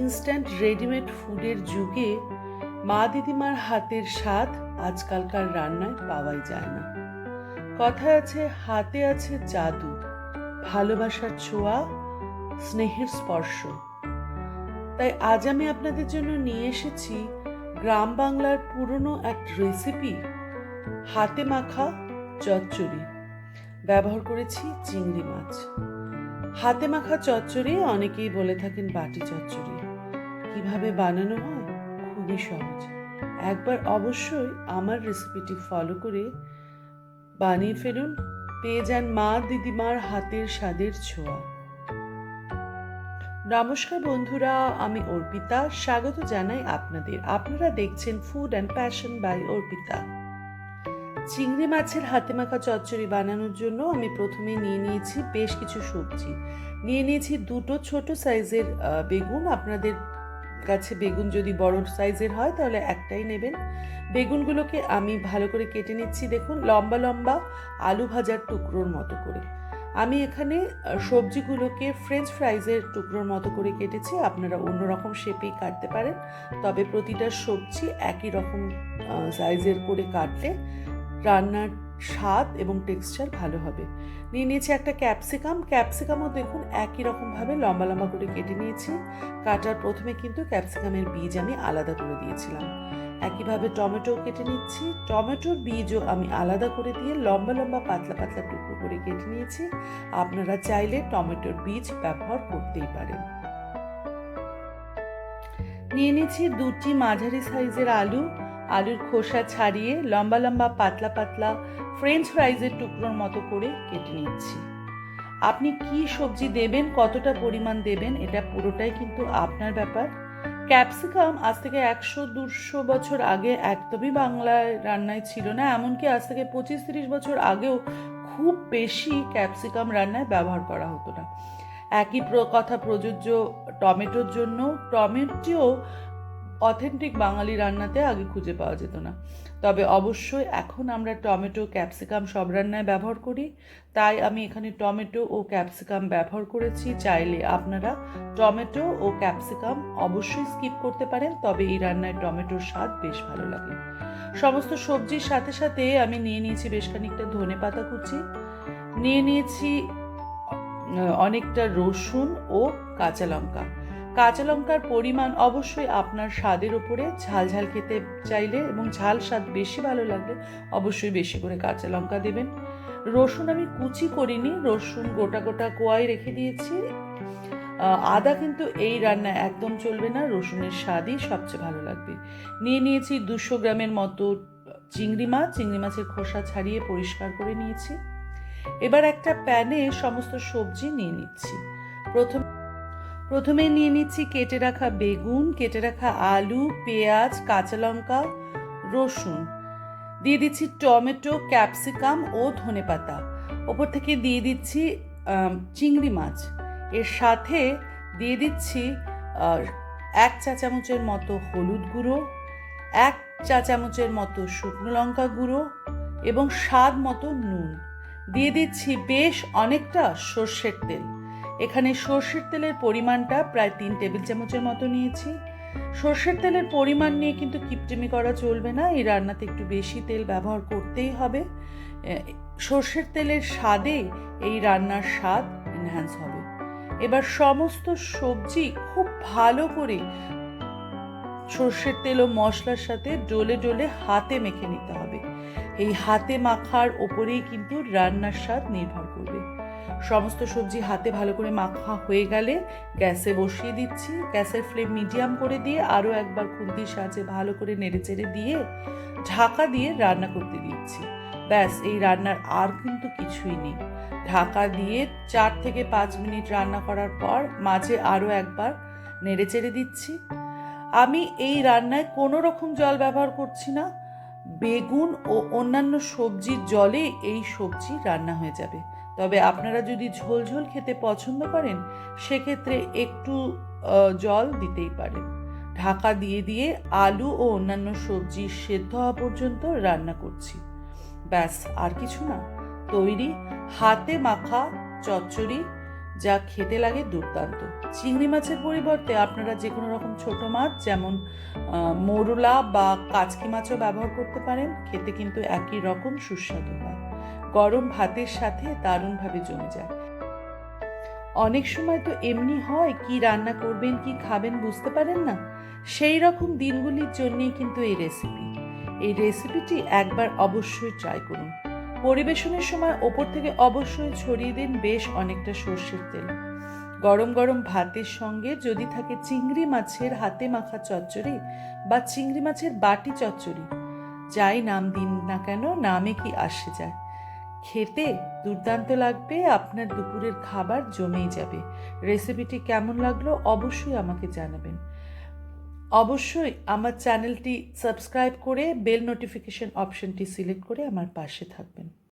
Instant readymade ফুডের যুগে মা দিদিমার হাতের স্বাদ আজকালকার রান্নায় পাওয়াই যায় না। কথায় আছে, হাতে আছে জাদু, ভালোবাসার ছোঁয়া, স্নেহের স্পর্শ। তাই আজ আমি আপনাদের জন্য নিয়ে এসেছি গ্রাম বাংলার পুরনো এক রেসিপি হাতে মাখা চচ্চড়ি। ব্যবহার করেছি চিংড়ি মাছ। হাতে মাখা চচ্চড়ি অনেকেই বলে থাকেন বাটি চচ্চড়ি। কীভাবে বানানো হয়? খুবই সহজ। একবার অবশ্যই আমার রেসিপিটি ফলো করে বানিয়ে ফেলুন। পেয়ে যান মা দিদিমার হাতের স্বাদের ছোঁয়া। নমস্কার বন্ধুরা, আমি অর্পিতা। স্বাগত জানাই আপনাদের। আপনারা দেখছেন food and passion by Arpita. চিংড়ি মাছের হাতে মাখা চচ্চড়ি বানানোর জন্য আমি প্রথমে নিয়ে নিয়েছি বেশ কিছু সবজি। নিয়ে নিয়েছি দুটো ছোট সাইজের বেগুন। আপনাদের কাছে বেগুন যদি বড় সাইজের হয়, তাহলে একটাই নেবেন। বেগুনগুলোকে আমি ভালো করে কেটে নিচ্ছি, দেখুন, লম্বা লম্বা আলু ভাজার টুকরোর মতো করে। আমি এখানে সবজিগুলোকে ফ্রেঞ্চ ফ্রাইজের টুকরোর মতো করে কেটেছি, আপনারা অন্যরকম শেপেই কাটতে পারেন। তবে প্রতিটা সবজি একই রকম সাইজের করে কাটলে রান্নার স্বাদ এবং টেক্সচার ভালো হবে। নিয়ে নিয়েছি একটা ক্যাপসিকাম ক্যাপসিকামও দেখুন একই রকমভাবে লম্বা লম্বা করে কেটে নিয়েছি। কাটার প্রথমে কিন্তু ক্যাপসিকামের বীজ আমি আলাদা করে দিয়েছিলাম। একইভাবে টমেটো কেটে নিচ্ছি। টমেটোর বীজও আমি আলাদা করে দিয়ে লম্বা লম্বা পাতলা পাতলা টুকরো করে কেটে নিয়েছি। আপনারা চাইলে টমেটোর বীজ ব্যবহার করতেই পারেন। নিয়ে নিয়েছি দুটি মাঝারি সাইজের আলু। আলুর খোসা ছাড়িয়ে লম্বা লম্বা পাতলা পাতলা ফ্রেঞ্চ ফ্রাইজের টুকরোর মতো করে কেটে নিচ্ছি। আপনি কি সবজি দেবেন, কতটা পরিমাণ দেবেন, এটা পুরোটাই কিন্তু আপনার ব্যাপার। ক্যাপসিকাম আজ থেকে একশো দুশো বছর আগে একদমই বাংলায় রান্নায় ছিল না, এমনকি আজ থেকে পঁচিশ তিরিশ বছর আগেও খুব বেশি ক্যাপসিকাম রান্নায় ব্যবহার করা হতো না। একই কথা প্রযোজ্য টমেটোর জন্য। টমেটো অথেন্টিক বাঙালি রান্নাতে আগে খুঁজে পাওয়া যেত না। তবে অবশ্যই এখন আমরা টমেটো, ক্যাপসিকাম সব রান্নায় ব্যবহার করি। তাই আমি এখানে টমেটো ও ক্যাপসিকাম ব্যবহার করেছি। চাইলে আপনারা টমেটো ও ক্যাপসিকাম অবশ্যই স্কিপ করতে পারেন, তবে এই রান্নায় টমেটোর স্বাদ বেশ ভালো লাগে। সমস্ত সবজির সাথে সাথে আমি নিয়ে নিয়েছি বেশ খানিকটা ধনে পাতা কুচি। নিয়ে নিয়েছি অনেকটা রসুন ও কাঁচা লঙ্কা। কাঁচা লঙ্কার পরিমাণ অবশ্যই আপনার স্বাদের উপরে। ঝাল ঝাল খেতে চাইলে এবং ঝাল স্বাদ বেশি ভালো লাগলে অবশ্যই বেশি করে কাঁচা লঙ্কা দেবেন। রসুন আমি কুচি করিনি, রসুন গোটা গোটা কোয়াই রেখে দিয়েছি। আদা কিন্তু এই রান্না একদম চলবে না, রসুনের স্বাদই সবচেয়ে ভালো লাগবে। নিয়ে নিয়েছি দুশো গ্রামের মতো চিংড়ি মাছ, চিংড়ি মাছের খোসা ছাড়িয়ে পরিষ্কার করে নিয়েছি। এবার একটা প্যানে সমস্ত সবজি নিয়ে নিচ্ছি। প্রথম প্রথমে নিয়ে নিচ্ছি কেটে রাখা বেগুন, কেটে রাখা আলু, পেঁয়াজ, কাঁচা লঙ্কা, রসুন। দিয়ে দিচ্ছি টমেটো, ক্যাপসিকাম ও ধনেপাতা ওপর থেকে দিয়ে দিচ্ছি চিংড়ি মাছ। এর সাথে দিয়ে দিচ্ছি এক চা চামচের মতো হলুদ গুঁড়ো, এক চা চামচের মতো শুকনো লঙ্কা গুঁড়ো এবং স্বাদ মতো নুন। দিয়ে দিচ্ছি বেশ অনেকটা সর্ষের তেল। এখানে সর্ষের তেলের পরিমাণটা প্রায় তিন টেবিল চামচের মতো নিয়েছি। সর্ষের তেলের পরিমাণ নিয়ে কিন্তু কিপটেমি করা চলবে না, এই রান্নাতে একটু বেশি তেল ব্যবহার করতেই হবে। সর্ষের তেলের স্বাদে এই রান্নার স্বাদ এনহ্যান্স হবে। এবার সমস্ত সবজি খুব ভালো করে সর্ষের তেল ও মশলার সাথে ডলে ডলে হাতে মেখে নিতে হবে। এই হাতে মাখার ওপরেই কিন্তু রান্নার স্বাদ নির্ভর করবে। সমস্ত সবজি হাতে ভালো করে মাখা হয়ে গেলে গ্যাসে বসিয়ে দিচ্ছি। গ্যাসের ফ্লেম মিডিয়াম করে দিয়ে আরও একবার খুন্তির সাহায্যে ভালো করে নেড়ে চেড়ে দিয়ে ঢাকা দিয়ে রান্না করতে দিচ্ছি। ব্যাস, এই রান্নার আর কিন্তু কিছুই নেই। ঢাকা দিয়ে চার থেকে পাঁচ মিনিট রান্না করার পর মাঝে আরও একবার নেড়ে চেড়ে দিচ্ছি। আমি এই রান্নায় কোনো রকম জল ব্যবহার করছি না। বেগুন ও অন্যান্য সবজির জলে এই সবজি রান্না হয়ে যাবে। তবে আপনারা যদি ঝোল ঝোল খেতে পছন্দ করেন, সেক্ষেত্রে একটু জল দিতেই পারেন। ঢাকা দিয়ে দিয়ে আলু ও অন্যান্য সবজি সেদ্ধ হওয়া পর্যন্ত রান্না করছি। ব্যাস, আর কিছু না। তৈরি, হাতে মাখা চচ্চড়ি, যা খেতে লাগে দুর্দান্ত। চিংড়ি মাছের পরিবর্তে আপনারা যে কোনো রকম ছোট মাছ, যেমন মোরলা বা কাচকি মাছও ব্যবহার করতে পারেন। খেতে কিন্তু একই রকম সুস্বাদু হয়। গরম ভাতের সাথে দারুণভাবে জমে যায়। অনেক সময় তো এমনি হয়, কি রান্না করবেন, কি খাবেন বুঝতে পারেন না? সেই রকম দিনগুলির জন্যই কিন্তু এই রেসিপি এই রেসিপিটি একবার অবশ্যই ট্রাই করুন। পরিবেশনের সময় ওপর থেকে অবশ্যই ছড়িয়ে দিন বেশ অনেকটা সর্ষের তেল। গরম গরম ভাতের সঙ্গে যদি থাকে চিংড়ি মাছের হাতে মাখা চচ্চড়ি বা চিংড়ি মাছের বাটি চচ্চড়ি। যাই নাম দিন না কেন, নামে কি আসে যায়। খেতে দুর্দান্ত লাগবে, আপনার দুপুরের খাবার জমেই যাবে। রেসিপিটি কেমন লাগল অবশ্যই আমাকে জানাবেন। অবশ্যই আমার চ্যানেলটি সাবস্ক্রাইব করে বেল নোটিফিকেশন অপশনটি সিলেক্ট করে আমার পাশে থাকবেন।